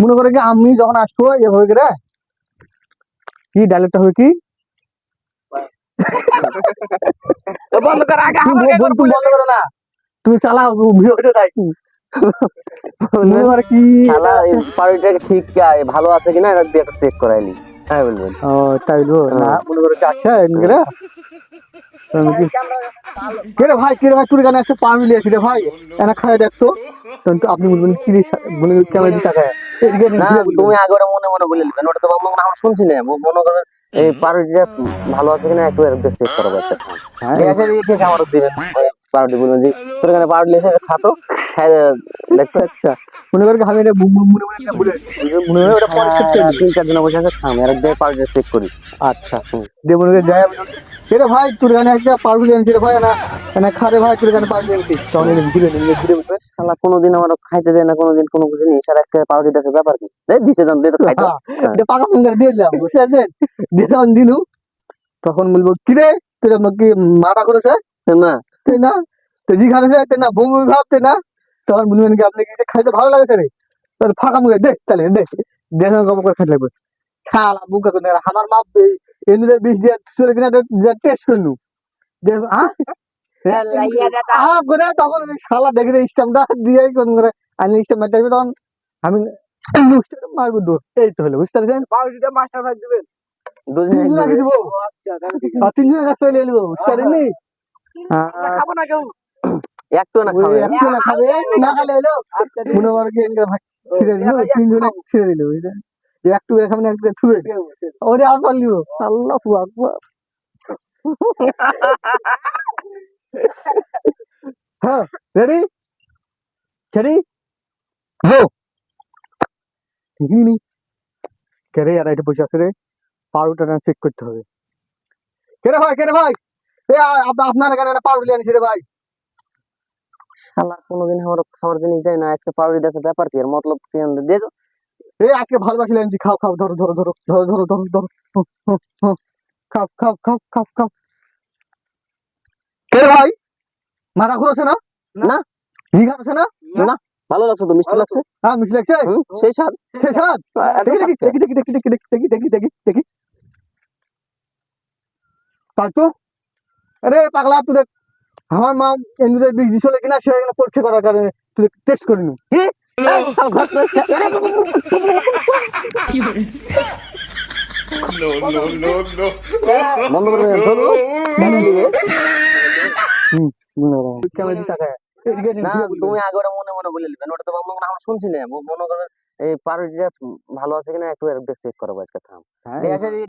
মনে করে কি আমি যখন আসব এভাবে করে কি ডায়লগটা হবে কি? বন্ধ কর আগে তুমি আমাকে বন্ধ করো না। তুমি চালাও ভিডিওটা তাই মনে করে কি? শালা ঠিক ভালো আছে কিনা এটা দিয়ে চেক করাইলি হ্যাঁ বলবেন ও তাই বলব না মনে করে আসে করে রে ভাই কে রে ভাই তোর এখানে এসে পা মিলিয়ে রে ভাই। এনা খায় দেখতো তখন তো আপনি বলবেন কি বলে ক্যামেরা দিয়ে তাকায়? না তুমি আগে ওটা মনে মনে বলে নেবেন ওটা তো আমরা শুনছি না। মনে করেন এই ভালো আছে কিনা একটু চেক করো হ্যাঁ, ঠিক আছে ঠিক আছে আমারও দিবেন। বলবেন যে তোর এখানে এসে খাতো। খাই দেখতো আচ্ছা মনে করে আমি এটা বুম বুম মনে মনে একটা বলে মনে হয় ওটা পরে সেট করে হ্যাঁ, তিন চার জন বসে আছে খাম। এর দিয়ে পাউরুটি চেক করি। আচ্ছা। দিয়ে মনে করে যাই আমি রে ভাই তোর এখানে আজকে ভাই না? এনা রে ভাই এনে ঘুরে ঘুরে শালা কোনোদিন আমার খাইতে দেয় না কোনোদিন কোনো কিছু নেই। সারা আজকে পাউরুটি দেশে ব্যাপার কি? দিছে জন দিয়ে তো খাইতো হ্যাঁ। পাকা ফিঙ্গার দিয়ে দিলাম বুঝতে পারছেন? দিয়ে যখন দিলু তখন বলব কি রে মাথা করেছে না। তাই না। তো জি খানে তাই না বমি বমি ভাবতে না। তখন বলবেন কি আপনি কিছু খাইতে ভালো লাগেছে রে? তাহলে ফাঁকা মুখে দে তাহলে দে। গপ করে খাইতে লাগবে। খালা বুকা করে আমার মা এমনি বিষ দিয়ে চলে কিনা টেস্ট করলু। দেখ হ্যাঁ হ্যাঁ করে তখন আমি শালা দেখে স্টাম্পটা দিয়ে কোন করে। আমি স্টাম্প মারতে তখন আমি মারবো দৌড় এই তো হলো বুঝতে পারছেন? মাস্টার ভাগ দিবেন। লাগিয়ে দিব। আচ্ছা তিনজনের কাছে চলে এলো বুঝতে পারেননি? খাব না কেউ? একটু না খাবে। একটু না খাবে না খালে এলো। আচ্ছা মনে কর কি এনকে ভাগ ছিঁড়ে দিল তিনজনে ছিঁড়ে দিল বুঝলেন? একটু এখানে একটু থুয়ে ওরে আর পারলিও আল্লাহ আকবার হ্যাঁ রেডি ছেড়ি গো ঠিকই কে রে আর এটা বসে আছে রে পাউরুটা চেক করতে হবে কে রে ভাই কে রে ভাই এ আপনার এখানে একটা পাউরুটি আনিছি রে ভাই শালা কোনোদিন আমার খাওয়ার জিনিস দেয় না আজকে পাউরুটি দেশে ব্যাপার কি এর মতলব কি দিয়ে দাও। এই আজকে ভালোবাসি আনছি খাও খাও ধরো ধরো ধরো ধরো ধরো ধরো ধরো। খাও খাও খাও খাও খাও কে রে ভাই মাথা ঘুরেছে না না। জি খাচ্ছে না ভালো লাগছে তো মিষ্টি লাগছে হ্যাঁ মিষ্টি লাগছে সেই স্বাদ সেই স্বাদ দেখি দেখি দেখি দেখি দেখি দেখি দেখি দেখি দেখি দেখি তো আরে পাগলা তুই দেখ, আমার মা এন্দুরের বীজ দিছিল কিনা সে এখানে পরীক্ষা করার কারণে তুই টেস্ট শালা ঘর পরিষ্কার। No, no, no, no. না তুমি আগে ওটা মনে মনে বলে নেবেন ওটা তো আমরা শুনছি না। মনে করেন এই পাউরুটিটা ভালো আছে কিনা একটু চেক করব আজকে থাম। হ্যাঁ ঠিক আছে